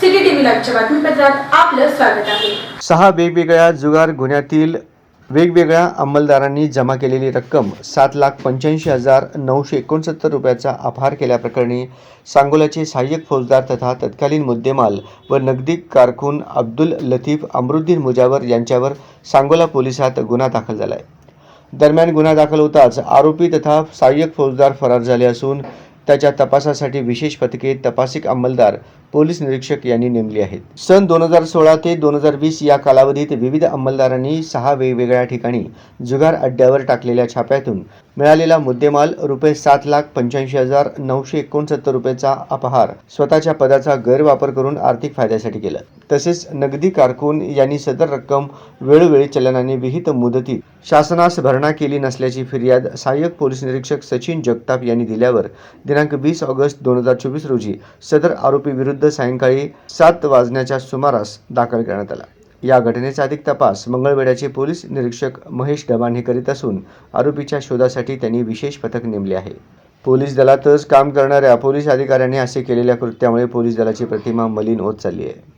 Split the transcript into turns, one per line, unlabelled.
City TV लाईव्हच्या बातमीपत्रात आपलं स्वागत आहे.
सहा वेगवेगळ्या जुगार गुन्ह्यातील वेगवेगळ्या अंमलदारांनी जमा केलेली रक्कम सात लाख पंच्याऐंशी हजार नऊशे एकोणसत्तर रुपयाचा अपहार केल्याप्रकरणी सांगोल्याचे सहाय्यक फौजदार तथा तत्कालीन मुद्देमाल व नगदी कारकून अब्दुल लतीफ अमरुद्दीन मुजावर यांच्यावर सांगोला पोलिसात गुन्हा दाखल झाला आहे दरम्यान गुन्हा दाखल होताच आरोपी तथा सहाय्यक फौजदार फरार झाले असून त्याच्या तपासासाठी विशेष पथके तपासिक अंमलदार पोलीस निरीक्षक यांनी नेमली आहेत. सन दोन हजार सोळा ते दोन हजार वीस या कालावधीत विविध अंमलदारांनी सहा वेगवेगळ्या ठिकाणी जुगार अड्ड्यावर टाकलेल्या छाप्यातून मिळालेला मुद्देमाल रुपये सात लाख पंच्याऐंशी हजार नऊशे एकोणसत्तर रुपयाचा अपहार. स्वतःच्या पदाचा गैरवापर करून आर्थिक फायद्यासाठी केला. तसेच नगदी कारकून यांनी सदर रक्कम वेळोवेळी चलनाने विहित मुदतीत शासनास भरणा केली नसल्याची फिर्याद सहाय्यक पोलीस निरीक्षक सचिन जगताप यांनी दिल्यावर दिनांक वीस ऑगस्ट दोन हजार चोवीस रोजी सदर आरोपी विरुद्ध सायंकाळी सात वाजण्याच्या सुमारास दाखल करण्यात आला. या घटनेचा अधिक तपास मंगळवेढ्याचे पोलीस निरीक्षक महेश डबाण हे करीत असून आरोपीच्या शोधासाठी त्यांनी विशेष पथक नेमले आहे. पोलीस दलातच काम करणाऱ्या पोलीस अधिकाऱ्यांनी असे केलेल्या कृत्यामुळे पोलीस दलाची प्रतिमा मलिन होत चालली आहे.